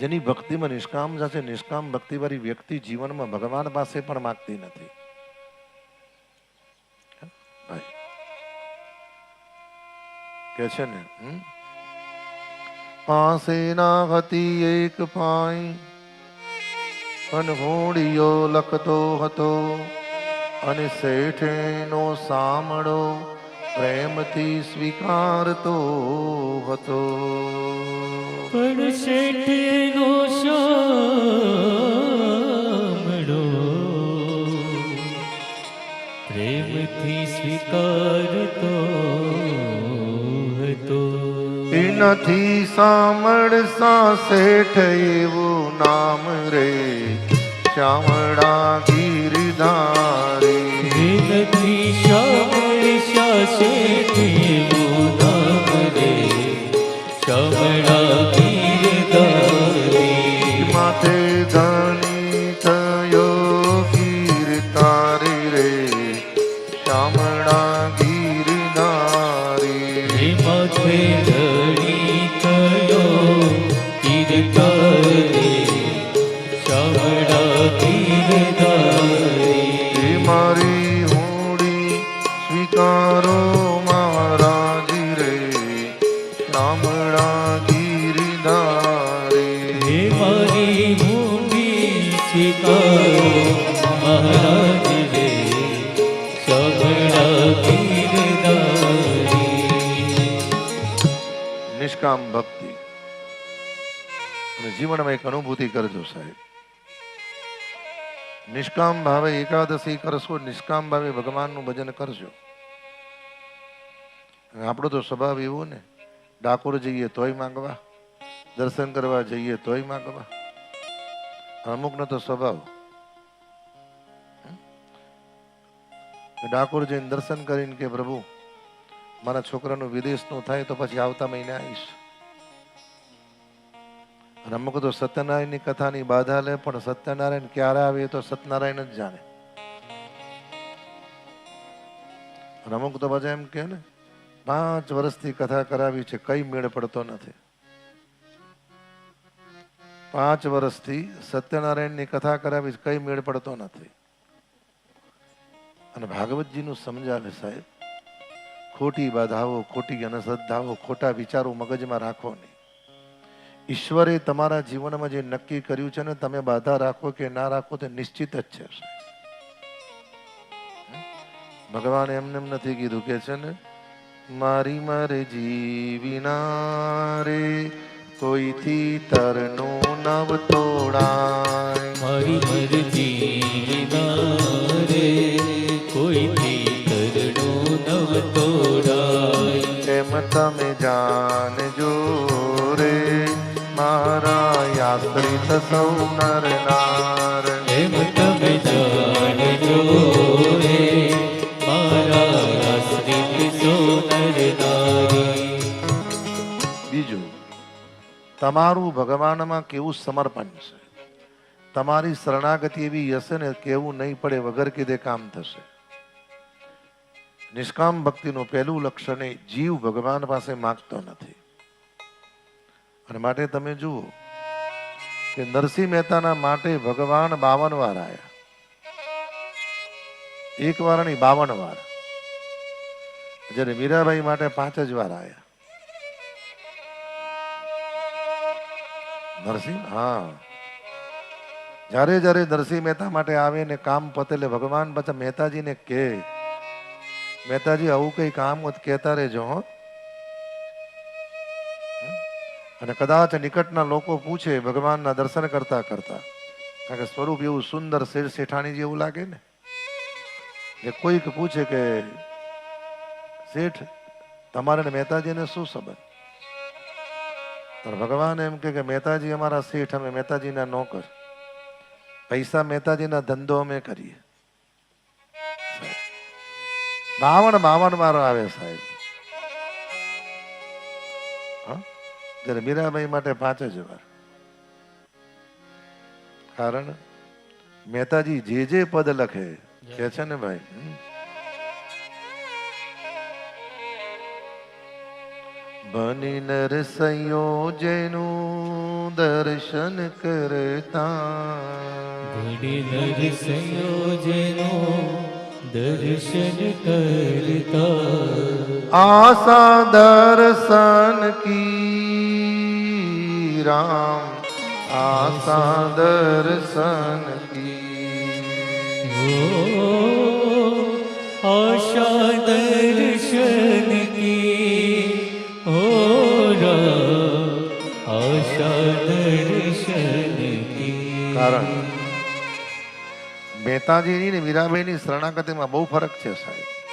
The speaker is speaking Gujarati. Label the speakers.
Speaker 1: જેની ભક્તિમાં નિષ્કામ જશે, નિષ્કામ ભક્તિવાળી વ્યક્તિ જીવનમાં ભગવાન પાસે પણ માગતી નથી. ભાઈ. કે છે ને પાસે ના હતી એક પાઈ પણ લખતો હતો અને શેઠેનો સામળો પ્રેમથી સ્વીકારતો હતો.
Speaker 2: પણ શેઠનો શામળો પ્રેમથી સ્વીકારતો હતો.
Speaker 1: એ નથી સાંભળસા શેઠ એવું નામ રે. શ્યામળા ગીરધારી
Speaker 2: શામળિશા
Speaker 1: નિષ્કામ ભક્તિ. અને જીવનમાં એક અનુભૂતિ કરજો સાહેબ. નિષ્કામ ભાવે એકાદશી કરશો, નિષ્કામ ભાવે ભગવાનનું ભજન કરજો. આપણો તો સ્વભાવ એવો ને, ડાકોર જઈએ તોય માંગવા, દર્શન કરવા જઈએ તોય માંગવા. અમુકનો તો સ્વભાવ. ડાકોર જઈને દર્શન કરીને કે પ્રભુ મારા છોકરાનું વિદેશનું થાય તો પછી આવતા મહિને આવીશ. અને અમુક તો સત્યનારાયણની કથાની બાધા લે, પણ સત્યનારાયણ ક્યારે આવે તો સત્યનારાયણ જ જાણે. અને તો બધા એમ કે ને, પાંચ વર્ષથી કથા કરાવી છે, કઈ મેળ પડતો નથી. પાંચ વર્ષથી સત્યનારાયણની કથા કરાવી છે, કઈ મેળ પડતો નથી. અને ભાગવતજીનું સમજાવે સાહેબ ખોટી બાધાઓ, ખોટી અનશ્રદ્ધાઓ, ખોટા વિચારો મગજમાં રાખો નહીં. ઈશ્વરે તમારા જીવનમાં જે નક્કી કર્યું છે ને, તમે બાધા રાખો કે ના રાખો તે નિશ્ચિત જ છે ભગવાન એમને એમ નથી કીધું કે છે ને, મારી મારે જીવીના રે, કોઈથી તરનું નવ તોડાય.
Speaker 2: મારી મરજી
Speaker 1: તમે જાણજો રે મારા યાત્રિત સૌ નર નાર
Speaker 2: એમ તમે જાણજો રે મારા નારી
Speaker 1: બીજું તમારું ભગવાનમાં કેવું સમર્પણ છે તમારી શરણાગતિ એવી હશે ને કેવું નહીં પડે વગર કીધે કામ થશે. નિષ્કામ ભક્તિનું પહેલું લક્ષણ એ જીવ ભગવાન પાસે માગતો નથી. અને માટે તમે જુઓ કે નરસિંહ મહેતાના માટે ભગવાન બાવન વાર આવ્યા એક વાર નહીં બાવન વાર જ્યારે મીરાબાઈ માટે પાંચ જ વાર આવ્યા નરસિંહ? હા. જ્યારે જ્યારે નરસિંહ મહેતા માટે આવે ને કામ પતે એટલે ભગવાન પાછા મહેતાજીને કે મહેતાજી, આવું કઈ કામ હોત, કહેતા રહેજો, હો. અને કદાચ નિકટના લોકો પૂછે, ભગવાનના દર્શન કરતા કરતા. કારણ કે સ્વરૂપ એવું સુંદર શેઠ શેઠાણી જેવું લાગે ને. કે કોઈક પૂછે કે, શેઠ, તમારે મહેતાજીને શું સંબંધ? ભગવાન એમ કે, મહેતાજી અમારા શેઠ, અમે મહેતાજીના નોકર. પૈસા મહેતાજીના ધંધો અમે કરીએ. બાવન બાવણ મારો આવે સાહેબ. હા? જ્યારે મીરાબાઈ માટે પાંચ જ વાર. કારણ મહેતાજી જે જે પદ લખે કે છે ને ભાઈ. બની નરસૈયો જેનું દર્શન કરતા.
Speaker 2: બની નર સંયોજનો દર્શન કરતા
Speaker 1: આશા દર્શન કી રામ આશા દર્શન કી
Speaker 2: ઓ આશા દર્શન કી હો રામ આશા દર્શન કી
Speaker 1: કારણ મહેતાજીની ને મીરાબાઈની શરણાગતિમાં બહુ ફરક છે સાહેબ.